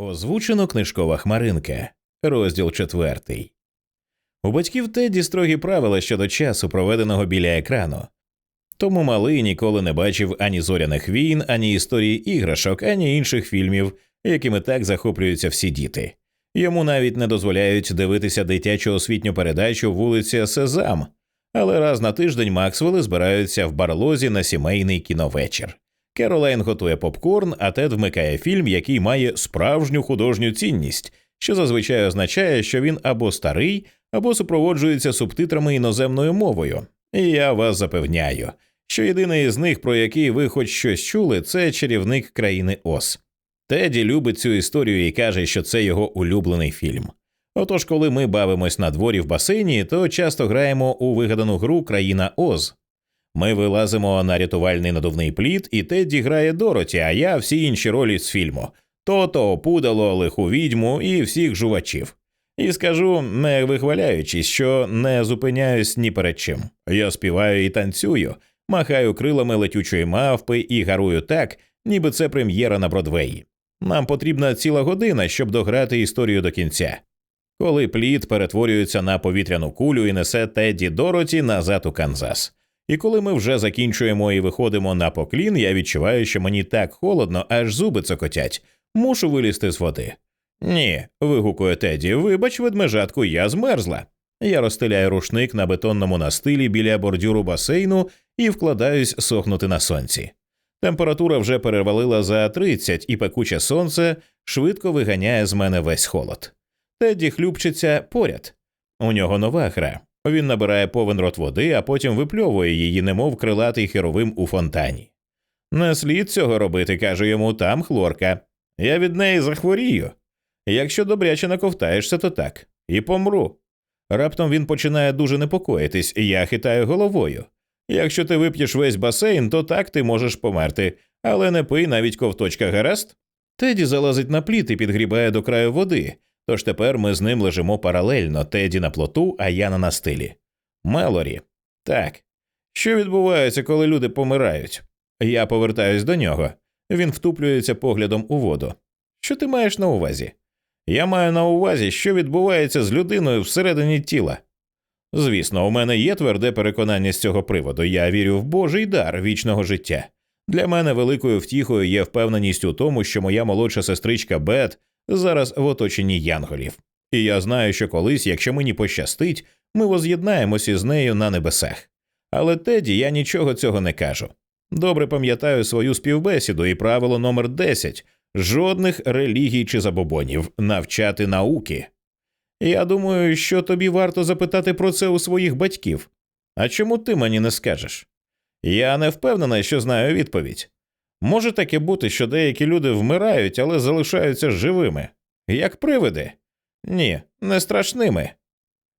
Озвучено книжкова хмаринка, розділ четвертий. У батьків Тедді строгі правила щодо часу, проведеного біля екрану. Тому малий ніколи не бачив ані зоряних війн, ані історії іграшок, ані інших фільмів, якими так захоплюються всі діти. Йому навіть не дозволяють дивитися дитячу освітню передачу вулиця Сезам, але раз на тиждень Максвелли збираються в барлозі на сімейний кіновечір. Керолайн готує попкорн, а Тед вмикає фільм, який має справжню художню цінність, що зазвичай означає, що він або старий, або супроводжується субтитрами іноземною мовою. І я вас запевняю, що єдиний із них, про який ви хоч щось чули, це чарівник країни Ос. Теді любить цю історію і каже, що це його улюблений фільм. Отож, коли ми бавимось на дворі в басейні, то часто граємо у вигадану гру Країна Оз. Ми вилазимо на рятувальний надувний плід, і Тедді грає Дороті, а я всі інші ролі з фільму тото, пудало, лиху відьму і всіх жувачів. І скажу, не вихваляючись, що не зупиняюсь ні перед чим. Я співаю і танцюю, махаю крилами летючої мавпи і гарую так, ніби це прем'єра на Бродвеї. Нам потрібна ціла година, щоб дограти історію до кінця. Коли плід перетворюється на повітряну кулю і несе Тедді Дороті назад у Канзас. І коли ми вже закінчуємо і виходимо на поклін, я відчуваю, що мені так холодно, аж зуби цокотять. Мушу вилізти з води. Ні, вигукує Теді, вибач, ведмежатку, я змерзла. Я розстеляю рушник на бетонному настилі біля бордюру басейну і вкладаюсь сохнути на сонці. Температура вже перевалила за 30, і пекуче сонце швидко виганяє з мене весь холод. Теді хлюпчиться поряд. У нього нова гра. Він набирає повен рот води, а потім випльовує її, немов крилатий херовим у фонтані. Не слід цього робити, каже йому там хлорка. Я від неї захворію. Якщо добряче наковтаєшся, то так, і помру. Раптом він починає дуже непокоїтись, і я хитаю головою. Якщо ти вип'єш весь басейн, то так ти можеш померти, але не пий навіть ковточка гаразд. Теді залазить на пліт і підгрібає до краю води, тож тепер ми з ним лежимо паралельно, Теді на плоту, а я на настилі. Мелорі. Так. Що відбувається, коли люди помирають? Я повертаюсь до нього. Він втуплюється поглядом у воду. Що ти маєш на увазі? Я маю на увазі, що відбувається з людиною всередині тіла. Звісно, у мене є тверде переконання з цього приводу. Я вірю в Божий дар вічного життя. Для мене великою втіхою є впевненість у тому, що моя молодша сестричка Бет зараз в оточенні янголів. І я знаю, що колись, якщо мені пощастить, ми воз'єднаємося з нею на небесах. Але Теді я нічого цього не кажу. Добре пам'ятаю свою співбесіду і правило номер 10 жодних релігій чи забобонів, навчати науки. Я думаю, що тобі варто запитати про це у своїх батьків. А чому ти мені не скажеш? Я не впевнена, що знаю відповідь. Може таке бути, що деякі люди вмирають, але залишаються живими, як привиди? Ні, не страшними.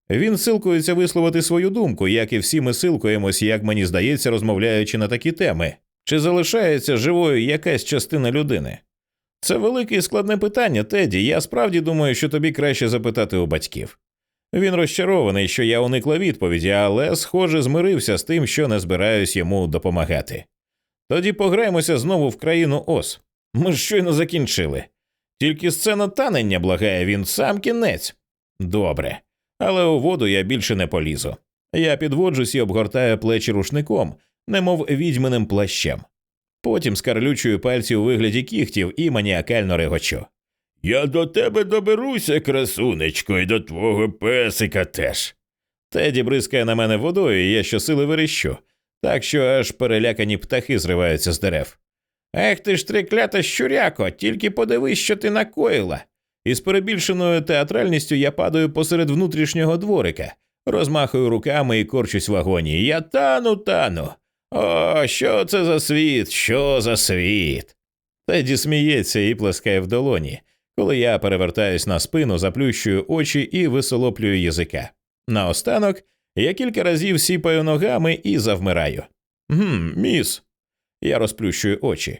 Він силкується висловити свою думку, як і всі ми силкуємось, як мені здається, розмовляючи на такі теми, чи залишається живою якась частина людини. Це велике і складне питання, Теді. Я справді думаю, що тобі краще запитати у батьків. Він розчарований, що я уникла відповіді, але, схоже, змирився з тим, що не збираюсь йому допомагати. Тоді пограємося знову в країну ос. Ми ж щойно закінчили. Тільки сцена танення благає він сам кінець. Добре, але у воду я більше не полізу. Я підводжусь і обгортаю плечі рушником, немов відьминим плащем. Потім скарлючую пальці у вигляді кігтів і маніакально регочу. Я до тебе доберуся, красунечко, і до твого песика теж. Теді бризкає на мене водою, і я щосили верещу, так що аж перелякані птахи зриваються з дерев. Ех ти ж триклята щуряко, тільки подивись, що ти накоїла. Із перебільшеною театральністю я падаю посеред внутрішнього дворика, розмахую руками і корчусь в вагоні. Я тану, тану. О, що це за світ? Що за світ? Теді сміється і плескає в долоні, коли я перевертаюсь на спину, заплющую очі і висолоплюю язика. Наостанок я кілька разів сіпаю ногами і завмираю. Гм, міс. Я розплющую очі.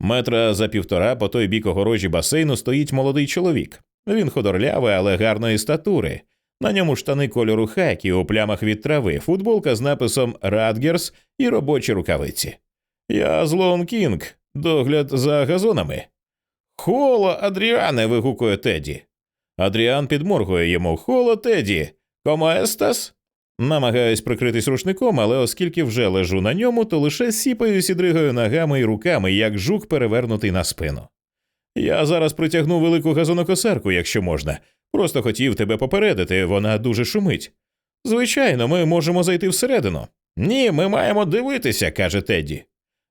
Метра за півтора по той бік огорожі басейну стоїть молодий чоловік. Він ходорлявий, але гарної статури. На ньому штани кольору хакі у плямах від трави, футболка з написом Радгерс і робочі рукавиці. Я Злоун Кінг, догляд за газонами. Холо, Адріане. вигукує Теді. Адріан підморгує йому Холо, Теді. Комо естас? Намагаюсь прикритись рушником, але оскільки вже лежу на ньому, то лише сіпаюсь і дригаю ногами і руками, як жук перевернутий на спину. Я зараз притягну велику газонокосарку, якщо можна. Просто хотів тебе попередити, вона дуже шумить. Звичайно, ми можемо зайти всередину. Ні, ми маємо дивитися, каже Тедді.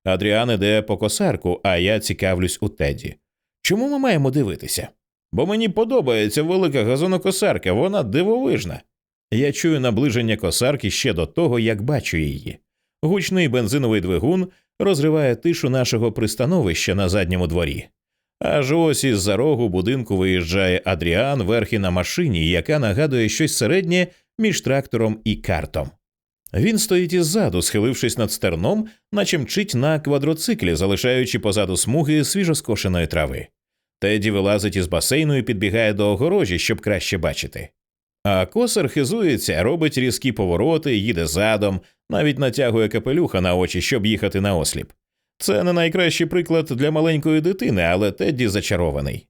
Адріан іде по косарку, а я цікавлюсь у Тедді. Чому ми маємо дивитися? Бо мені подобається велика газонокосарка, вона дивовижна. Я чую наближення косарки ще до того, як бачу її. Гучний бензиновий двигун розриває тишу нашого пристановища на задньому дворі. Аж ось із за рогу будинку виїжджає Адріан верхи на машині, яка нагадує щось середнє між трактором і картом. Він стоїть іззаду, схилившись над стерном, наче мчить на квадроциклі, залишаючи позаду смуги свіжоскошеної трави. Теді вилазить із басейну і підбігає до огорожі, щоб краще бачити. А косар хизується, робить різкі повороти, їде задом, навіть натягує капелюха на очі, щоб їхати на осліп. Це не найкращий приклад для маленької дитини, але Тедді зачарований.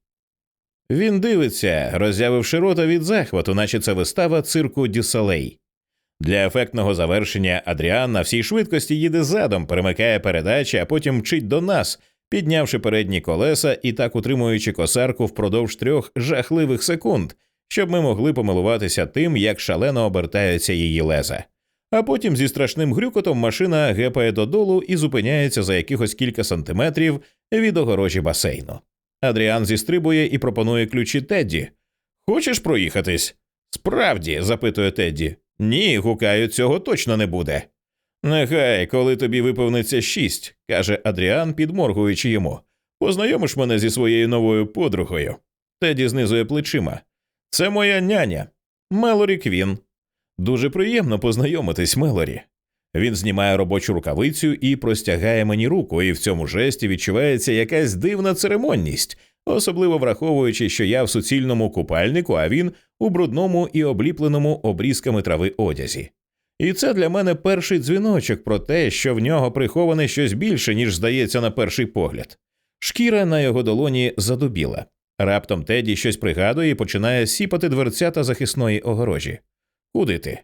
Він дивиться, роззявивши рота від захвату, наче це вистава цирку Дюсалей. Для ефектного завершення Адріан на всій швидкості їде задом, перемикає передачі, а потім мчить до нас, піднявши передні колеса і так утримуючи косарку впродовж трьох жахливих секунд, щоб ми могли помилуватися тим, як шалено обертаються її леза. А потім зі страшним грюкотом машина гепає додолу і зупиняється за якихось кілька сантиметрів від огорожі басейну. Адріан зістрибує і пропонує ключі Тедді. Хочеш проїхатись? Справді, запитує Тедді. Ні, гукаю, цього точно не буде. Нехай, коли тобі виповниться шість, каже Адріан, підморгуючи йому. Познайомиш мене зі своєю новою подругою. Теді знизує плечима. Це моя няня, Мелорі Квін. Дуже приємно познайомитись, Мелорі. Він знімає робочу рукавицю і простягає мені руку, і в цьому жесті відчувається якась дивна церемонність, особливо враховуючи, що я в суцільному купальнику, а він у брудному і обліпленому обрізками трави одязі. І це для мене перший дзвіночок про те, що в нього приховане щось більше, ніж здається на перший погляд. Шкіра на його долоні задубіла. Раптом Теді щось пригадує і починає сіпати дверцята захисної огорожі. Куди ти?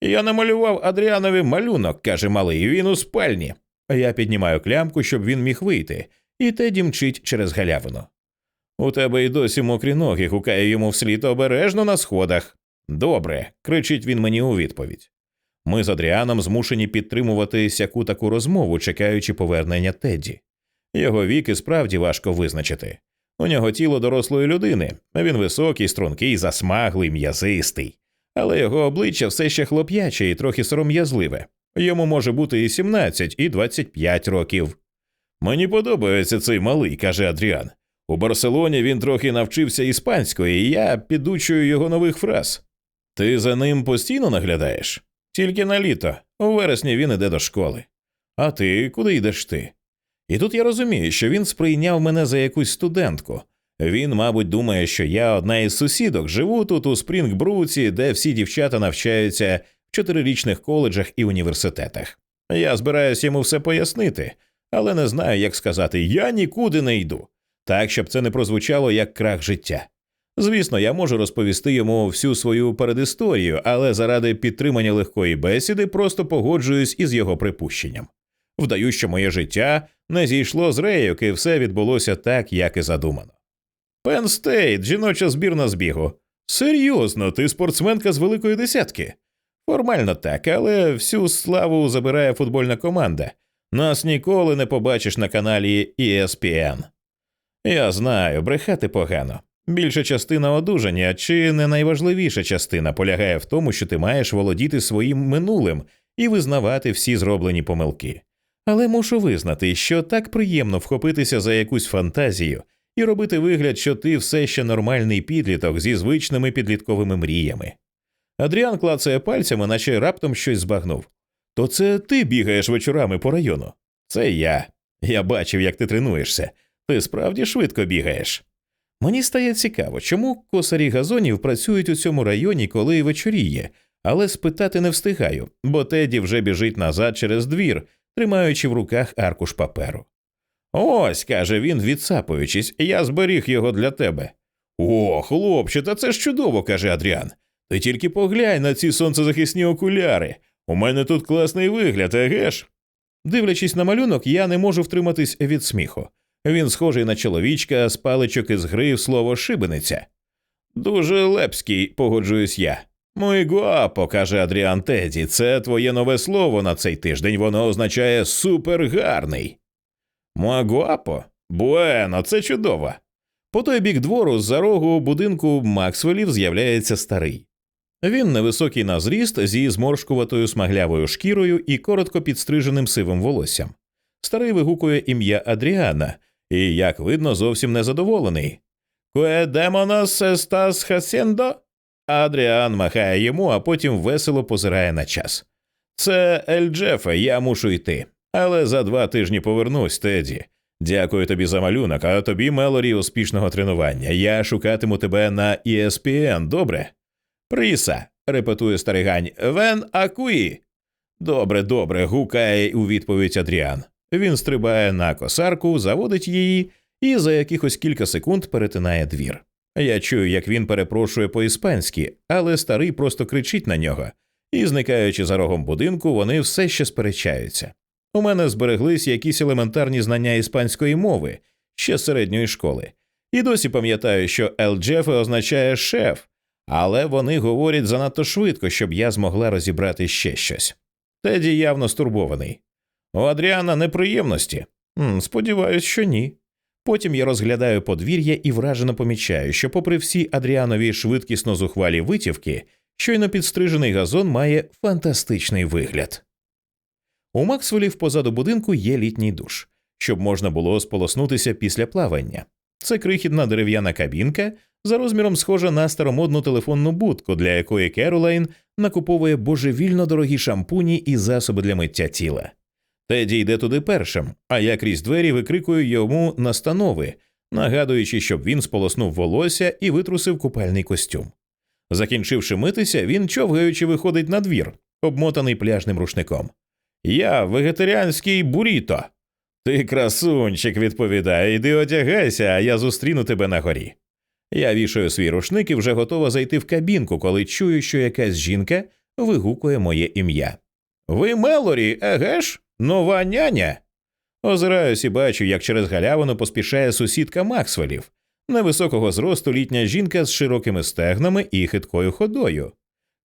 Я намалював Адріанові малюнок, каже малий, він у спальні. Я піднімаю клямку, щоб він міг вийти, і Теді мчить через галявину. У тебе й досі мокрі ноги, гукає йому вслід обережно на сходах. Добре, кричить він мені у відповідь. Ми з Адріаном змушені підтримувати сяку таку розмову, чекаючи повернення Тедді. Його вік і справді важко визначити. У нього тіло дорослої людини, він високий, стрункий, засмаглий, м'язистий, але його обличчя все ще хлоп'яче і трохи сором'язливе. Йому може бути і 17, і 25 років. Мені подобається цей малий, каже Адріан. У Барселоні він трохи навчився іспанської, і я підучую його нових фраз. Ти за ним постійно наглядаєш? Тільки на літо. У вересні він іде до школи. А ти куди йдеш ти? І тут я розумію, що він сприйняв мене за якусь студентку. Він, мабуть, думає, що я одна із сусідок, живу тут у Спрінгбруці, де всі дівчата навчаються в чотирирічних коледжах і університетах. Я збираюся йому все пояснити, але не знаю, як сказати я нікуди не йду, так щоб це не прозвучало як крах життя. Звісно, я можу розповісти йому всю свою передісторію, але заради підтримання легкої бесіди просто погоджуюсь із його припущенням. Вдаю, що моє життя не зійшло з рейок, і все відбулося так, як і задумано. Пен Стейт, жіноча збірна збігу. Серйозно, ти спортсменка з великої десятки. Формально так, але всю славу забирає футбольна команда. Нас ніколи не побачиш на каналі ESPN. Я знаю, брехати погано. Більша частина одужання, чи не найважливіша частина полягає в тому, що ти маєш володіти своїм минулим і визнавати всі зроблені помилки. Але мушу визнати, що так приємно вхопитися за якусь фантазію і робити вигляд, що ти все ще нормальний підліток зі звичними підлітковими мріями. Адріан клацає пальцями, наче раптом щось збагнув. То це ти бігаєш вечорами по району? Це я. Я бачив, як ти тренуєшся. Ти справді швидко бігаєш. Мені стає цікаво, чому косарі газонів працюють у цьому районі, коли вечоріє, але спитати не встигаю, бо Теді вже біжить назад через двір, тримаючи в руках аркуш паперу. Ось, каже він, відсапуючись, я зберіг його для тебе. О, хлопче, та це ж чудово, каже Адріан. Ти тільки поглянь на ці сонцезахисні окуляри. У мене тут класний вигляд, еге ж? Дивлячись на малюнок, я не можу втриматись від сміху. Він схожий на чоловічка з паличок із гри в слово шибениця. Дуже лепський, погоджуюсь я. Мой гуапо, каже Адріан Теді, це твоє нове слово на цей тиждень, воно означає супергарний. Муагуапо? Буено, це чудово. По той бік двору з-за рогу будинку Максвелів з'являється старий. Він невисокий на зріст зі зморшкуватою смаглявою шкірою і коротко підстриженим сивим волоссям. Старий вигукує ім'я Адріана і, як видно, зовсім незадоволений. Куе демонос естас хасендо? Адріан махає йому, а потім весело позирає на час. Це Ель Джефе, я мушу йти. Але за два тижні повернусь, Теді. Дякую тобі за малюнок, а тобі, Мелорі, успішного тренування. Я шукатиму тебе на ESPN, добре? Пріса, репетує старигань, Вен Акуї. Добре, добре, гукає у відповідь Адріан. Він стрибає на косарку, заводить її і за якихось кілька секунд перетинає двір. Я чую, як він перепрошує по-іспанськи, але старий просто кричить на нього, і, зникаючи за рогом будинку, вони все ще сперечаються. У мене збереглись якісь елементарні знання іспанської мови ще з середньої школи, і досі пам'ятаю, що «елджефе» означає шеф, але вони говорять занадто швидко, щоб я змогла розібрати ще щось. Теді явно стурбований. У Адріана неприємності? Сподіваюсь, що ні. Потім я розглядаю подвір'я і вражено помічаю, що, попри всі Адріанові швидкісно зухвалі витівки, щойно підстрижений газон має фантастичний вигляд. У Максвелів позаду будинку є літній душ, щоб можна було сполоснутися після плавання. Це крихітна дерев'яна кабінка, за розміром схожа на старомодну телефонну будку, для якої Керолайн накуповує божевільно дорогі шампуні і засоби для миття тіла. Теді йде туди першим, а я крізь двері викрикую йому настанови, нагадуючи, щоб він сполоснув волосся і витрусив купальний костюм. Закінчивши митися, він човгаючи виходить на двір, обмотаний пляжним рушником. Я вегетаріанський буріто. Ти красунчик, відповідає, іди одягайся, а я зустріну тебе на горі. Я вішаю свій рушник і вже готова зайти в кабінку, коли чую, що якась жінка вигукує моє ім'я. Ви Мелорі, еге ж? Нова няня. Озираюсь і бачу, як через галявину поспішає сусідка Максвелів, невисокого зросту літня жінка з широкими стегнами і хиткою ходою.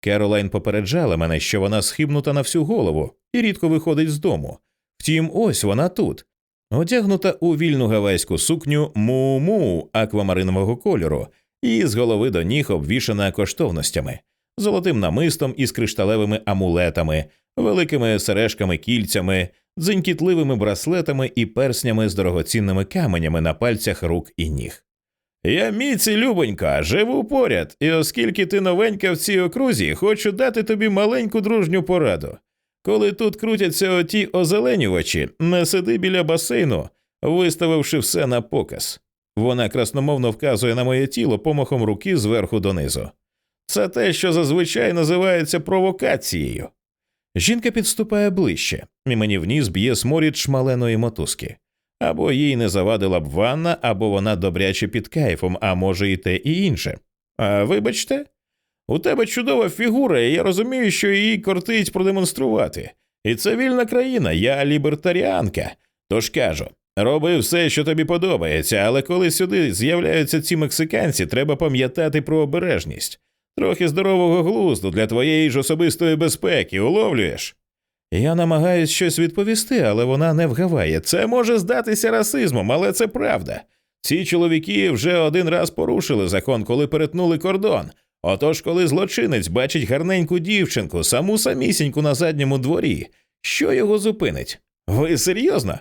Керолайн попереджала мене, що вона схибнута на всю голову і рідко виходить з дому. Втім, ось вона тут, одягнута у вільну гавайську сукню му-му аквамаринового кольору, і з голови до ніг обвішана коштовностями, золотим намистом із кришталевими амулетами, великими сережками кільцями, дзенькітливими браслетами і перснями з дорогоцінними каменями на пальцях рук і ніг. Я міці, любонька, живу поряд, і оскільки ти новенька в цій окрузі, хочу дати тобі маленьку дружню пораду. Коли тут крутяться оті озеленювачі, не сиди біля басейну, виставивши все на показ. Вона красномовно вказує на моє тіло помахом руки зверху донизу. Це те, що зазвичай називається провокацією. Жінка підступає ближче, і мені в ніс б'є сморід шмаленої мотузки. Або їй не завадила б ванна, або вона добряче під кайфом, а може і те і інше. А вибачте, у тебе чудова фігура, і я розумію, що її кортить продемонструвати. І це вільна країна, я лібертаріанка. Тож кажу, роби все, що тобі подобається, але коли сюди з'являються ці мексиканці, треба пам'ятати про обережність. Трохи здорового глузду для твоєї ж особистої безпеки, уловлюєш? Я намагаюсь щось відповісти, але вона не вгаває. Це може здатися расизмом, але це правда. Ці чоловіки вже один раз порушили закон, коли перетнули кордон. Отож, коли злочинець бачить гарненьку дівчинку, саму самісіньку на задньому дворі, що його зупинить? Ви серйозно?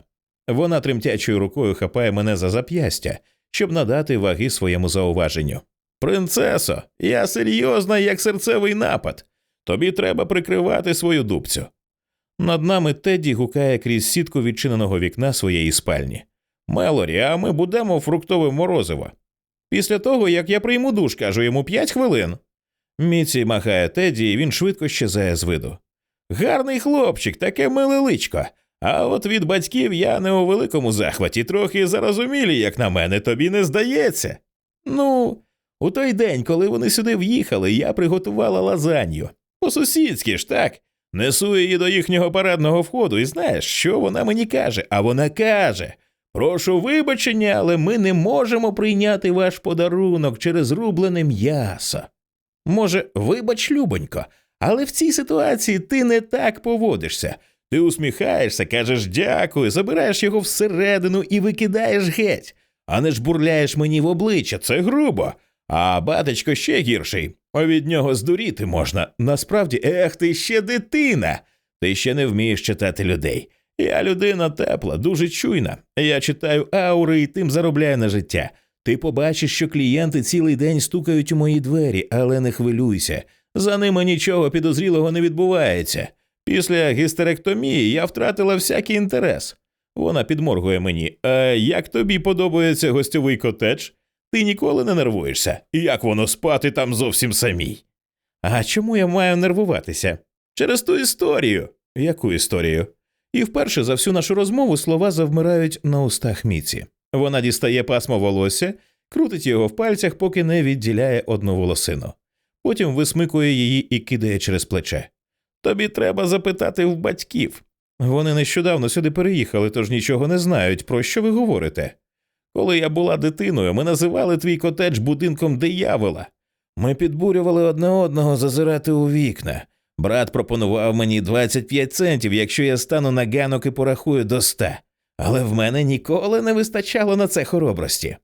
Вона тремтячою рукою хапає мене за зап'ястя, щоб надати ваги своєму зауваженню. Принцесо, я серйозна, як серцевий напад. Тобі треба прикривати свою дубцю. Над нами Тедді гукає крізь сітку відчиненого вікна своєї спальні. Мелорі, а ми будемо фруктове морозиво. Після того, як я прийму душ, кажу йому п'ять хвилин. Міці махає Теді, і він швидко щезає з виду. Гарний хлопчик, таке миле личко. А от від батьків я не у великому захваті, трохи зарозумілі, як на мене, тобі не здається. Ну, у той день, коли вони сюди в'їхали, я приготувала лазанью. По-сусідськи ж так. Несу її до їхнього парадного входу, і знаєш, що вона мені каже? А вона каже: Прошу вибачення, але ми не можемо прийняти ваш подарунок через рублене м'ясо. Може, вибач, любонько, але в цій ситуації ти не так поводишся. Ти усміхаєшся, кажеш дякую, забираєш його всередину і викидаєш геть, а не жбурляєш мені в обличчя, це грубо. А батечко ще гірший, а від нього здуріти можна. Насправді, ех, ти ще дитина. Ти ще не вмієш читати людей. Я людина тепла, дуже чуйна. Я читаю аури і тим заробляю на життя. Ти побачиш, що клієнти цілий день стукають у мої двері, але не хвилюйся. За ними нічого підозрілого не відбувається. Після гістеректомії я втратила всякий інтерес. Вона підморгує мені. А як тобі подобається гостьовий котедж? Ти ніколи не нервуєшся. Як воно спати там зовсім самій? А чому я маю нервуватися? Через ту історію. Яку історію? І вперше за всю нашу розмову слова завмирають на устах Міці. Вона дістає пасмо волосся, крутить його в пальцях, поки не відділяє одну волосину. Потім висмикує її і кидає через плече. Тобі треба запитати в батьків. Вони нещодавно сюди переїхали, тож нічого не знають, про що ви говорите. Коли я була дитиною, ми називали твій котедж будинком диявола. Ми підбурювали одне одного зазирати у вікна. Брат пропонував мені 25 центів, якщо я стану на ганок і порахую до ста. Але в мене ніколи не вистачало на це хоробрості.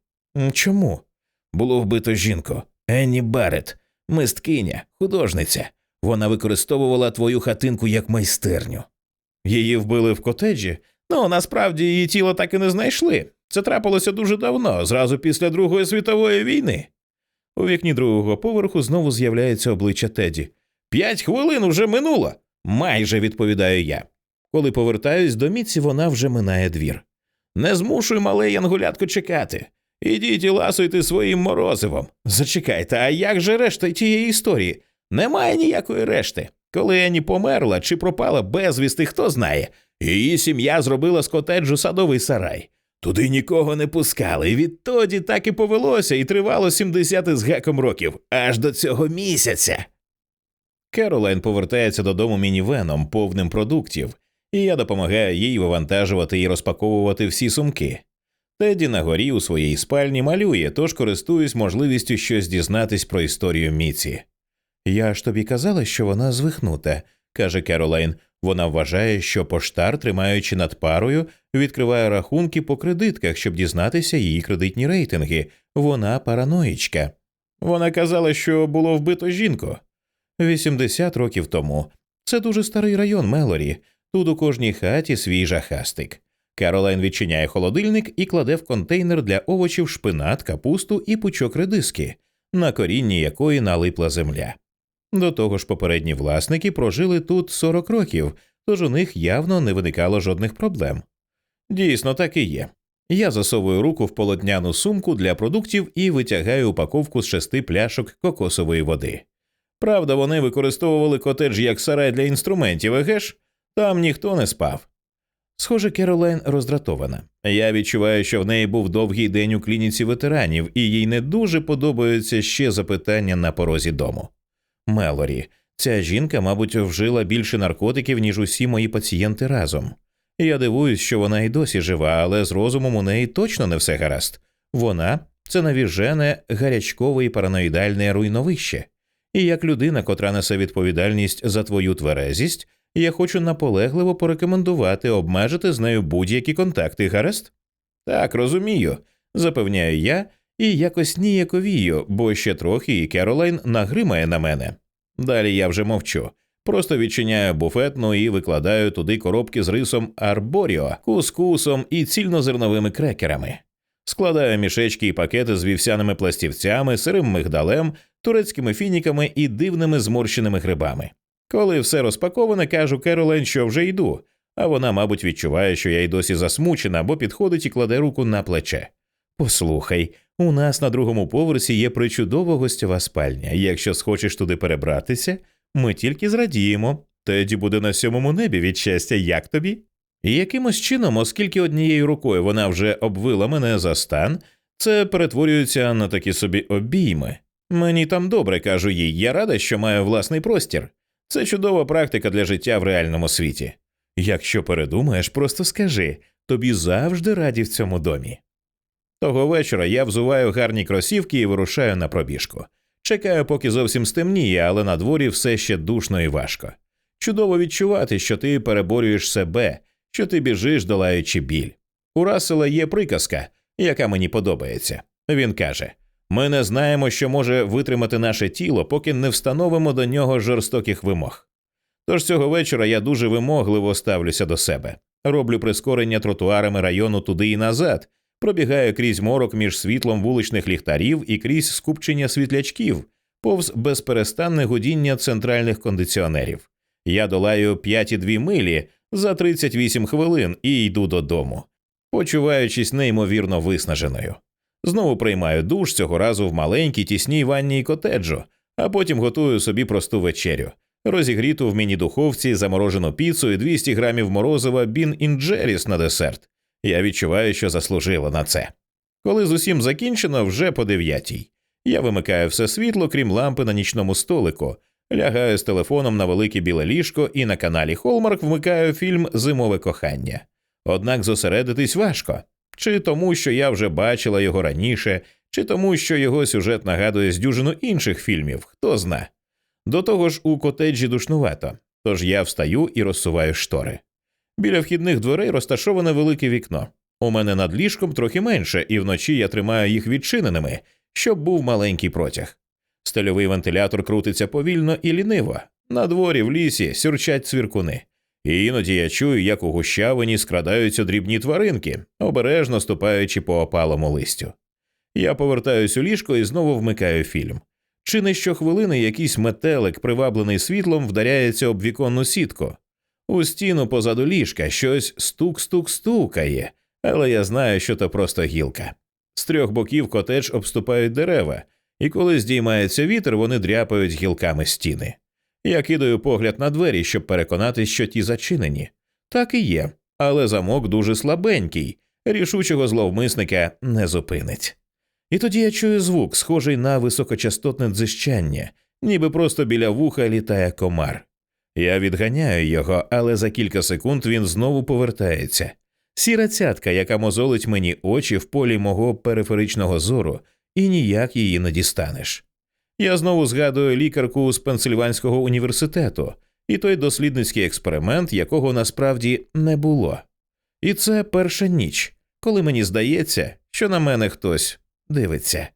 Чому? Було вбито жінку Енні Барретт, мисткиня, художниця. Вона використовувала твою хатинку як майстерню. Її вбили в котеджі? Ну, насправді її тіло так і не знайшли. Це трапилося дуже давно, зразу після Другої світової війни. У вікні другого поверху знову з'являється обличчя Теді. П'ять хвилин уже минуло. Майже відповідаю я. Коли повертаюсь до міці, вона вже минає двір. Не змушуй мале янгулятко чекати. Ідіть і ласуйте своїм морозивом. Зачекайте, а як же решта тієї історії? Немає ніякої решти. Коли Ені померла чи пропала безвісти, хто знає, її сім'я зробила з котеджу садовий сарай. Туди нікого не пускали, і відтоді так і повелося, і тривало 70 з гаком років, аж до цього місяця. Керолайн повертається додому мінівеном, повним продуктів, і я допомагаю їй вивантажувати і розпаковувати всі сумки. Теді на горі у своїй спальні малює, тож користуюсь можливістю щось дізнатись про історію Міці. Я ж тобі казала, що вона звихнута, каже Керолайн. Вона вважає, що поштар, тримаючи над парою, відкриває рахунки по кредитках, щоб дізнатися її кредитні рейтинги. Вона параноїчка. Вона казала, що було вбито жінку. 80 років тому. Це дуже старий район Мелорі. Тут у кожній хаті свій жахастик. Каролайн відчиняє холодильник і кладе в контейнер для овочів шпинат, капусту і пучок редиски, на корінні якої налипла земля. До того ж, попередні власники прожили тут 40 років, тож у них явно не виникало жодних проблем. Дійсно, так і є. Я засовую руку в полотняну сумку для продуктів і витягаю упаковку з шести пляшок кокосової води. Правда, вони використовували котедж як сарай для інструментів, еге ж? Там ніхто не спав. Схоже, Керолайн роздратована. Я відчуваю, що в неї був довгий день у клініці ветеранів, і їй не дуже подобаються ще запитання на порозі дому. Мелорі, ця жінка, мабуть, вжила більше наркотиків, ніж усі мої пацієнти разом. Я дивуюсь, що вона й досі жива, але з розумом у неї точно не все гаразд. Вона це навіжене, гарячкове і параноїдальне руйновище. І як людина, котра несе відповідальність за твою тверезість, я хочу наполегливо порекомендувати обмежити з нею будь-які контакти, гаразд? Так, розумію, запевняю я і якось ніяковію, бо ще трохи і Керолайн нагримає на мене. Далі я вже мовчу. Просто відчиняю буфетну і викладаю туди коробки з рисом арборіо, кускусом і цільнозерновими крекерами. Складаю мішечки і пакети з вівсяними пластівцями, сирим мигдалем, турецькими фініками і дивними зморщеними грибами. Коли все розпаковане, кажу Керолен, що вже йду, а вона, мабуть, відчуває, що я й досі засмучена, бо підходить і кладе руку на плече. Послухай, у нас на другому поверсі є причудова гостьова спальня. Якщо схочеш туди перебратися, ми тільки зрадіємо. Теді буде на сьомому небі від щастя, як тобі? І якимось чином, оскільки однією рукою вона вже обвила мене за стан, це перетворюється на такі собі обійми. Мені там добре кажу їй, я рада, що маю власний простір. Це чудова практика для життя в реальному світі. Якщо передумаєш, просто скажи тобі завжди раді в цьому домі. Того вечора я взуваю гарні кросівки і вирушаю на пробіжку. Чекаю, поки зовсім стемніє, але на дворі все ще душно і важко. Чудово відчувати, що ти переборюєш себе, що ти біжиш, долаючи біль. У Рассела є приказка, яка мені подобається. Він каже: ми не знаємо, що може витримати наше тіло, поки не встановимо до нього жорстоких вимог. Тож цього вечора я дуже вимогливо ставлюся до себе, роблю прискорення тротуарами району туди і назад, пробігаю крізь морок між світлом вуличних ліхтарів і крізь скупчення світлячків, повз безперестанне гудіння центральних кондиціонерів. Я долаю 5,2 милі за 38 хвилин і йду додому, почуваючись неймовірно виснаженою. Знову приймаю душ цього разу в маленькій тісній ванній котеджу, а потім готую собі просту вечерю, розігріту в міні-духовці заморожену піцу і 200 грамів морозива Бін Інджеріс на десерт. Я відчуваю, що заслужила на це. Коли з усім закінчено, вже по дев'ятій. Я вимикаю все світло, крім лампи на нічному столику, лягаю з телефоном на велике біле ліжко і на каналі Холмарк вмикаю фільм Зимове кохання. Однак зосередитись важко. Чи тому, що я вже бачила його раніше, чи тому, що його сюжет нагадує з дюжину інших фільмів, хто зна. До того ж, у котеджі душнувато, тож я встаю і розсуваю штори. Біля вхідних дверей розташоване велике вікно. У мене над ліжком трохи менше, і вночі я тримаю їх відчиненими, щоб був маленький протяг. Стельовий вентилятор крутиться повільно і ліниво. На дворі в лісі сюрчать цвіркуни. І іноді я чую, як у гущавині скрадаються дрібні тваринки, обережно ступаючи по опалому листю. Я повертаюсь у ліжко і знову вмикаю фільм. Чи не щохвилини якийсь метелик, приваблений світлом, вдаряється об віконну сітку. У стіну позаду ліжка щось стук-стук-стукає, але я знаю, що то просто гілка. З трьох боків котедж обступають дерева, і коли здіймається вітер, вони дряпають гілками стіни. Я кидаю погляд на двері, щоб переконатись, що ті зачинені. Так і є, але замок дуже слабенький, рішучого зловмисника не зупинить. І тоді я чую звук, схожий на високочастотне дзищання, ніби просто біля вуха літає комар. Я відганяю його, але за кілька секунд він знову повертається. Сіра цятка, яка мозолить мені очі в полі мого периферичного зору, і ніяк її не дістанеш. Я знову згадую лікарку з Пенсильванського університету і той дослідницький експеримент, якого насправді не було. І це перша ніч, коли мені здається, що на мене хтось дивиться.